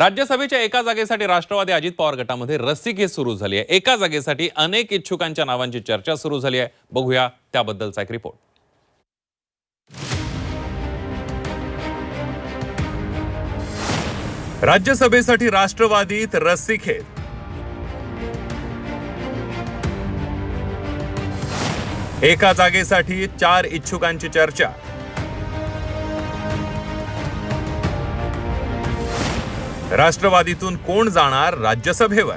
राज्यसभेच्या एका जागेसाठी राष्ट्रवादी अजित पवार गटामध्ये रस्सीखेच सुरू झाली आहे. एका जागेसाठी अनेक इच्छुकांच्या नावांची चर्चा सुरू झाली आहे. बघूया त्याबद्दलचा एक रिपोर्ट राज्यसभेसाठी राष्ट्रवादीत रस्सीखेच एका जागेसाठी चार इच्छुकांची चर्चा. राष्ट्रवादीतून कोण जाणार राज्यसभेवर?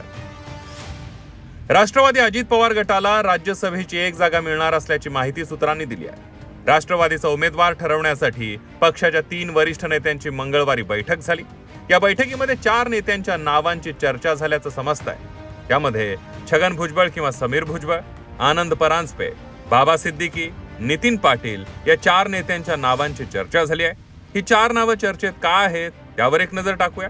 राष्ट्रवादी अजित पवार गटाला राज्यसभेची एक जागा मिळणार असल्याची माहिती सूत्रांनी दिली आहे. राष्ट्रवादीचा उमेदवार ठरवण्यासाठी पक्षाच्या तीन वरिष्ठ नेत्यांची मंगळवारी बैठक झाली. या बैठकीमध्ये चार नेत्यांच्या नावांची चर्चा झाल्याचं समजत आहे त्यामध्ये छगन भुजबळ किंवा समीर भुजबळ आनंद परांजपे बाबा सिद्दीकी नितीन पाटील या चार नेत्यांच्या नावांची चर्चा झाली आहे. ही चार नावं चर्चेत का आहेत यावर एक नजर टाकूया.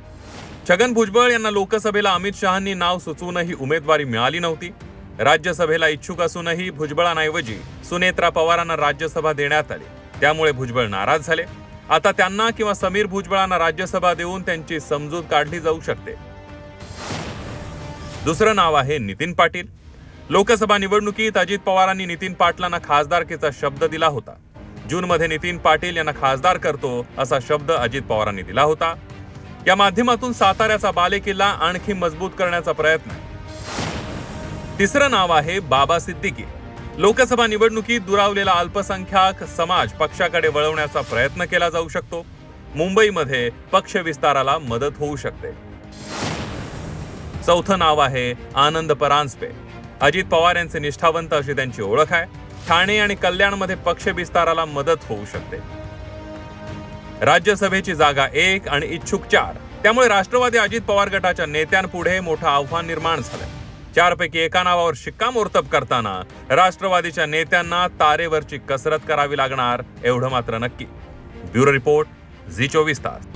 छगन भुजबळ यांना लोकसभेला अमित शहांनी नाव सुचवूनही उमेदवारी मिळाली नव्हती. राज्यसभेला इच्छुक असूनही भुजबळांऐवजी सुनेत्रा पवारांना राज्यसभा देण्यात आली. त्यामुळे भुजबळ नाराज झाले. आता त्यांना किंवा समीर भुजबळांना राज्यसभा देऊन त्यांची समजूत काढली जाऊ शकते. दुसरं नाव आहे नितीन पाटील. लोकसभा निवडणुकीत अजित पवारांनी नितीन पाटलांना खासदारकीचा शब्द दिला होता. जूनमध्ये नितीन पाटील यांना खासदार करतो असा शब्द अजित पवारांनी दिला होता. या माध्यमातून साताऱ्याचा बालेकिल्ला आणखी मजबूत करण्याचा प्रयत्न. तिसरं नाव आहे बाबा सिद्दीकी. लोकसभा निवडणुकीत दुरावलेला अल्पसंख्याक समाज पक्षाकडे वळवण्याचा प्रयत्न केला जाऊ शकतो. मुंबईमध्ये पक्ष विस्ताराला मदत होऊ शकते. चौथं नाव आहे आनंद परांजपे. अजित पवार यांचे निष्ठावंत अशी त्यांची ओळख आहे. ठाणे आणि कल्याणमध्ये पक्ष विस्ताराला मदत होऊ शकते. राज्यसभेची जागा एक आणि इच्छुक चार. त्यामुळे राष्ट्रवादी अजित पवार गटाच्या नेत्यांपुढे मोठं आव्हान निर्माण झालं. चारपैकी एका नावावर शिक्कामोर्तब करताना राष्ट्रवादीच्या नेत्यांना तारेवरची कसरत करावी लागणार एवढं मात्र नक्की. ब्युरो रिपोर्ट झी चोवीस तास.